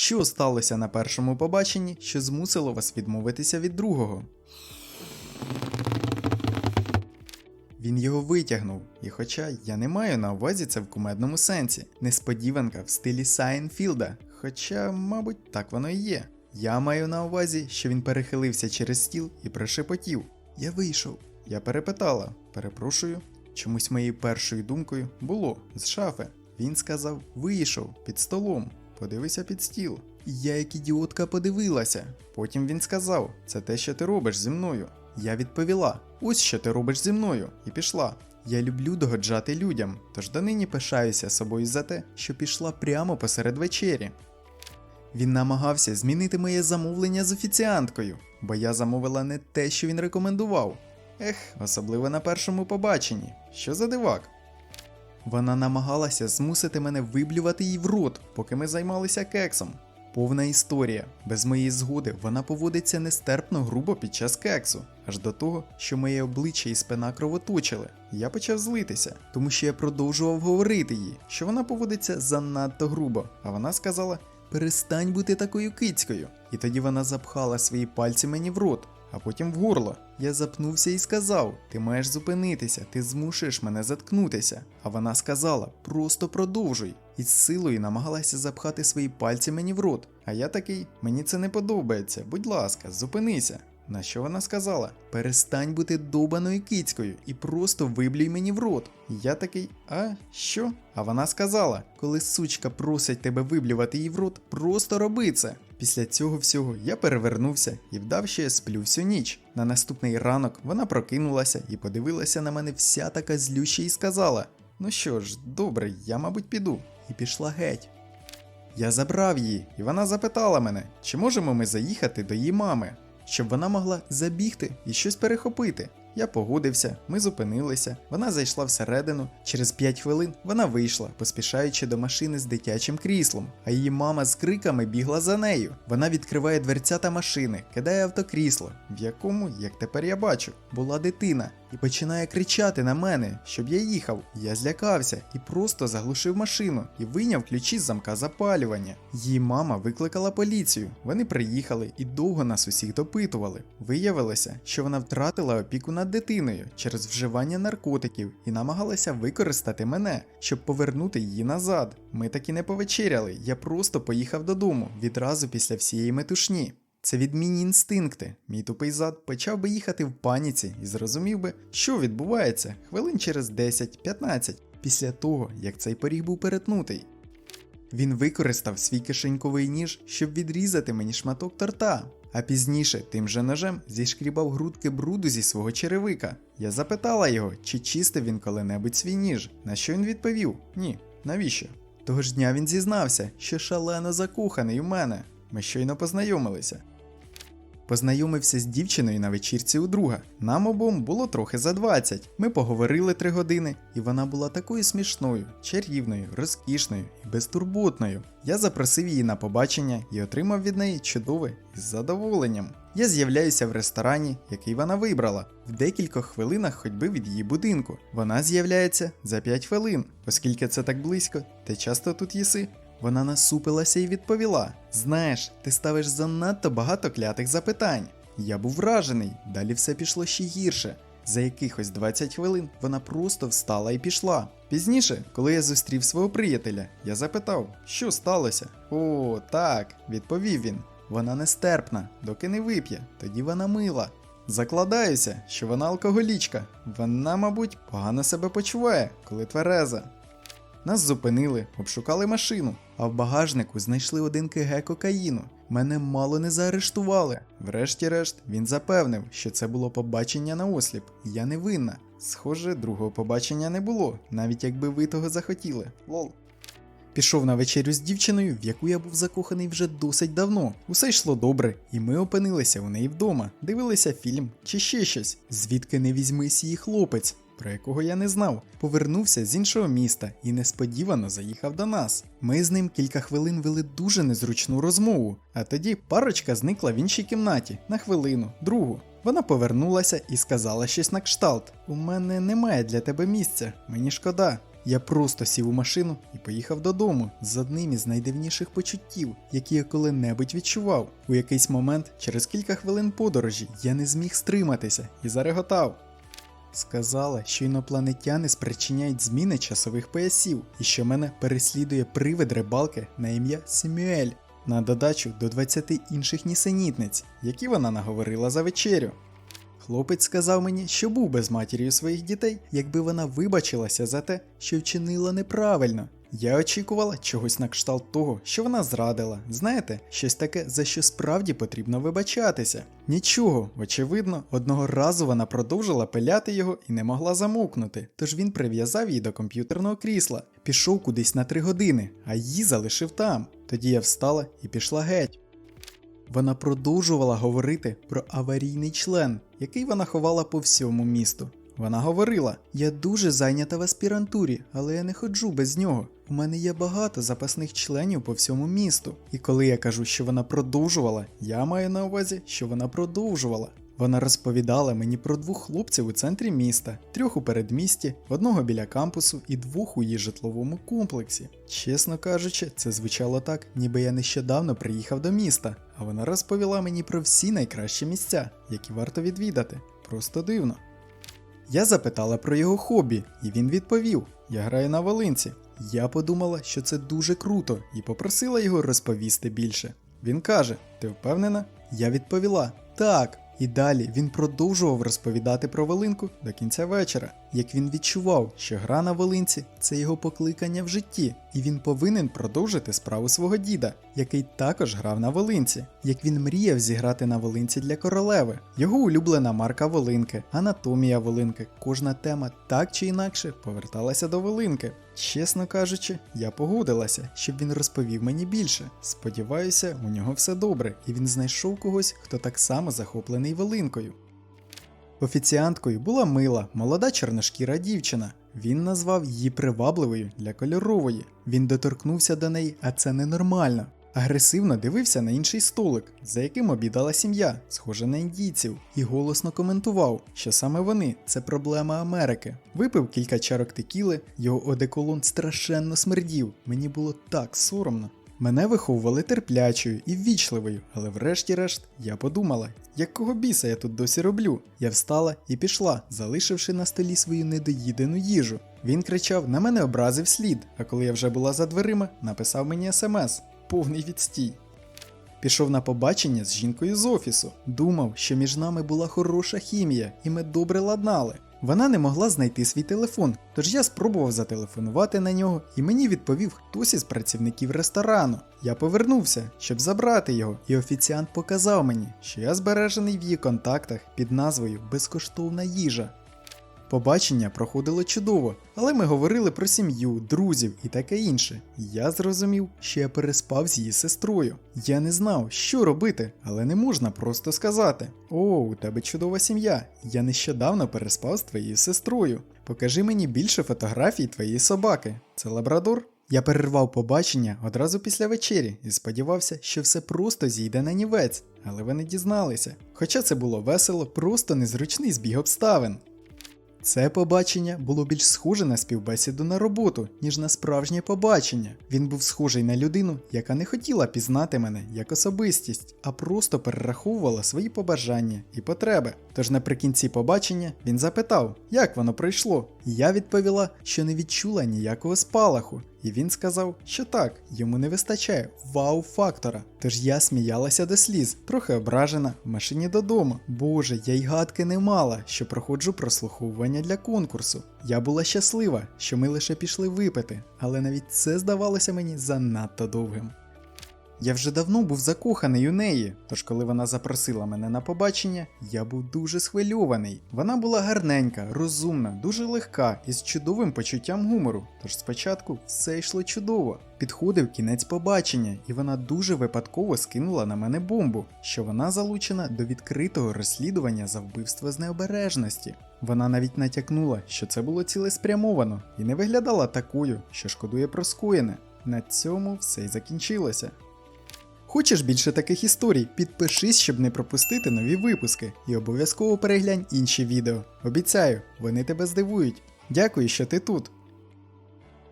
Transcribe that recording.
Що сталося на першому побаченні, що змусило вас відмовитися від другого? Він його витягнув, і хоча я не маю на увазі це в кумедному сенсі, несподіванка в стилі Сайнфілда, хоча, мабуть, так воно і є. Я маю на увазі, що він перехилився через стіл і прошепотів. Я вийшов. Я перепитала, перепрошую. Чомусь моєю першою думкою було з шафи. Він сказав: вийшов під столом, подивися під стіл. Я, як ідіотка, подивилася. Потім він сказав: це те, що ти робиш зі мною. Я відповіла: ось що ти робиш зі мною, і пішла. Я люблю догоджати людям, тож донині пишаюся собою за те, що пішла прямо посеред вечері. Він намагався змінити моє замовлення з офіціанткою, бо я замовила не те, що він рекомендував. Ех, особливо на першому побаченні. Що за дивак? Вона намагалася змусити мене виблювати їй в рот, поки ми займалися кексом. Повна історія. Без моєї згоди вона поводиться нестерпно грубо під час кексу, аж до того, що моє обличчя і спина кровоточили. Я почав злитися, тому що я продовжував говорити їй, що вона поводиться занадто грубо, а вона сказала: перестань бути такою кицькою. І тоді вона запхала свої пальці мені в рот, а потім в горло. Я запнувся і сказав: Ти маєш зупинитися, ти змушуєш мене заткнутися. А вона сказала: просто продовжуй. І з силою намагалася запхати свої пальці мені в рот. А я такий, мені це не подобається. Будь ласка, зупинися. На що вона сказала? Перестань бути добаною кицькою і просто виблюй мені в рот. І Я такий, а що? А вона сказала: коли сучка просить тебе виблювати їй в рот, просто роби це. Після цього всього я перевернувся і вдав, що я сплю всю ніч. На наступний ранок вона прокинулася і подивилася на мене вся така злюща і сказала: Ну що ж, добре, я, мабуть, піду. І пішла геть. Я забрав її, і вона запитала мене, чи можемо ми заїхати до її мами, щоб вона могла забігти і щось перехопити. Я погодився, ми зупинилися, вона зайшла всередину. Через 5 хвилин вона вийшла, поспішаючи до машини з дитячим кріслом, а її мама з криками бігла за нею. Вона відкриває дверцята машини, кидає автокрісло, в якому, як тепер я бачу, була дитина, і починає кричати на мене, щоб я їхав. Я злякався і просто заглушив машину і вийняв ключі з замка запалювання. Її мама викликала поліцію. Вони приїхали і довго нас усіх допитували. Виявилося, що вона втратила опіку над дитиною через вживання наркотиків і намагалася використати мене, щоб повернути її назад. Ми таки не повечеряли, я просто поїхав додому відразу після всієї метушні. Це відмінні інстинкти. Мій тупий зад почав би їхати в паніці і зрозумів би, що відбувається хвилин через 10-15 після того, як цей поріг був перетнутий. Він використав свій кишеньковий ніж, щоб відрізати мені шматок торта, а пізніше тим же ножем зішкрібав грудки бруду зі свого черевика. Я запитала його, чи чистив він коли-небудь свій ніж, на що він відповів: ні, навіщо? Того ж дня він зізнався, що шалено закоханий у мене. Ми щойно познайомилися. Познайомився з дівчиною на вечірці у друга. Нам обом було трохи за 20. Ми поговорили три години, і вона була такою смішною, чарівною, розкішною і безтурботною. Я запросив її на побачення і отримав від неї чудове із задоволенням. Я з'являюся в ресторані, який вона вибрала, в декількох хвилинах ходьби від її будинку. Вона з'являється за 5 хвилин, оскільки це так близько, ти часто тут їси. Вона насупилася і відповіла: Знаєш, ти ставиш занадто багато клятих запитань. Я був вражений, далі все пішло ще гірше. За якихось 20 хвилин вона просто встала і пішла. Пізніше, коли я зустрів свого приятеля, я запитав, що сталося. О, так, відповів він. Вона нестерпна, доки не вип'є, тоді вона мила. Закладаюся, що вона алкоголічка. Вона, мабуть, погано себе почуває, коли твереза. Нас зупинили, обшукали машину, а в багажнику знайшли один КГ кокаїну. Мене мало не заарештували. Врешті-решт, він запевнив, що це було побачення на осліп. Я не винна. Схоже, другого побачення не було, навіть якби ви того захотіли. Лол. Пішов на вечерю з дівчиною, в яку я був закоханий вже досить давно. Усе йшло добре, і ми опинилися у неї вдома, дивилися фільм чи ще щось, звідки не візьмись її хлопець про якого я не знав, повернувся з іншого міста і несподівано заїхав до нас. Ми з ним кілька хвилин вели дуже незручну розмову, а тоді парочка зникла в іншій кімнаті на хвилину, другу. Вона повернулася і сказала щось на кшталт: У мене немає для тебе місця, мені шкода. Я просто сів у машину і поїхав додому з одним із найдивніших почуттів, які я коли-небудь відчував. У якийсь момент, через кілька хвилин подорожі, я не зміг стриматися і зареготав. Сказала, що інопланетяни спричиняють зміни часових поясів і що мене переслідує привид рибалки на ім'я Семюель на додачу до 20 інших нісенітниць, які вона наговорила за вечерю. Хлопець сказав мені, що був би з матір'ю своїх дітей, якби вона вибачилася за те, що вчинила неправильно. Я очікувала чогось на кшталт того, що вона зрадила. Знаєте, щось таке, за що справді потрібно вибачатися. Нічого, очевидно, одного разу вона продовжила пиляти його і не могла замовкнути, тож він прив'язав її до комп'ютерного крісла, пішов кудись на три години, а її залишив там. Тоді я встала і пішла геть. Вона продовжувала говорити про аварійний член, який вона ховала по всьому місту. Вона говорила: Я дуже зайнята в аспірантурі, але я не ходжу без нього. У мене є багато запасних членів по всьому місту. І коли я кажу, що вона продовжувала, я маю на увазі, що вона продовжувала. Вона розповідала мені про двох хлопців у центрі міста, трьох у передмісті, одного біля кампусу і двох у її житловому комплексі. Чесно кажучи, це звучало так, ніби я нещодавно приїхав до міста, а вона розповіла мені про всі найкращі місця, які варто відвідати. Просто дивно. Я запитала про його хобі, і він відповів: Я граю на волинці. Я подумала, що це дуже круто, і попросила його розповісти більше. Він каже: Ти впевнена? Я відповіла так. І далі він продовжував розповідати про волинку до кінця вечора, як він відчував, що гра на волинці це його покликання в житті, і він повинен продовжити справу свого діда, який також грав на волинці, як він мріяв зіграти на волинці для королеви, його улюблена марка волинки, анатомія волинки, кожна тема так чи інакше поверталася до волинки. Чесно кажучи, я погодилася, щоб він розповів мені більше. Сподіваюся, у нього все добре, і він знайшов когось, хто так само захоплений волинкою. Офіціанткою була мила, молода чорношкіра дівчина. Він назвав її привабливою для кольорової. Він доторкнувся до неї, а це ненормально. Агресивно дивився на інший столик, за яким обідала сім'я, схожа на індійців, і голосно коментував, що саме вони це проблема Америки. Випив кілька чарок текіли, його одеколон страшенно смердів. Мені було так соромно. Мене виховували терплячою і ввічливою, але врешті-решт я подумала, якого біса я тут досі роблю. Я встала і пішла, залишивши на столі свою недоїдену їжу. Він кричав, на мене образив слід, а коли я вже була за дверима, написав мені смс. Повний відстій. Пішов на побачення з жінкою з офісу. Думав, що між нами була хороша хімія, і ми добре ладнали. Вона не могла знайти свій телефон, тож я спробував зателефонувати на нього, і мені відповів хтось із працівників ресторану. Я повернувся, щоб забрати його, і офіціант показав мені, що я збережений в її контактах під назвою Безкоштовна їжа. Побачення проходило чудово, але ми говорили про сім'ю, друзів і таке інше. Я зрозумів, що я переспав з її сестрою. Я не знав, що робити, але не можна просто сказати: О, у тебе чудова сім'я. Я нещодавно переспав з твоєю сестрою. Покажи мені більше фотографій твоєї собаки. Це лабрадор? Я перервав побачення одразу після вечері і сподівався, що все просто зійде на нівець, але вони дізналися. Хоча це було весело, просто незручний збіг обставин. Це побачення було більш схоже на співбесіду на роботу, ніж на справжнє побачення. Він був схожий на людину, яка не хотіла пізнати мене як особистість, а просто перераховувала свої побажання і потреби. Тож наприкінці побачення він запитав, як воно пройшло. І я відповіла, що не відчула ніякого спалаху. І він сказав, що так, йому не вистачає вау-фактора. Тож я сміялася до сліз, трохи ображена в машині додому. Боже, я й гадки не мала, що проходжу прослуховування для конкурсу. Я була щаслива, що ми лише пішли випити, але навіть це здавалося мені занадто довгим. Я вже давно був закоханий у неї, тож коли вона запросила мене на побачення, я був дуже схвильований. Вона була гарненька, розумна, дуже легка і з чудовим почуттям гумору. Тож спочатку все йшло чудово. Підходив кінець побачення, і вона дуже випадково скинула на мене бомбу, що вона залучена до відкритого розслідування за вбивство з необережності. Вона навіть натякнула, що це було цілеспрямовано, і не виглядала такою, що шкодує про скоєне. На цьому все й закінчилося. Хочеш більше таких історій? Підпишись, щоб не пропустити нові випуски, і обов'язково переглянь інші відео. Обіцяю, вони тебе здивують. Дякую, що ти тут.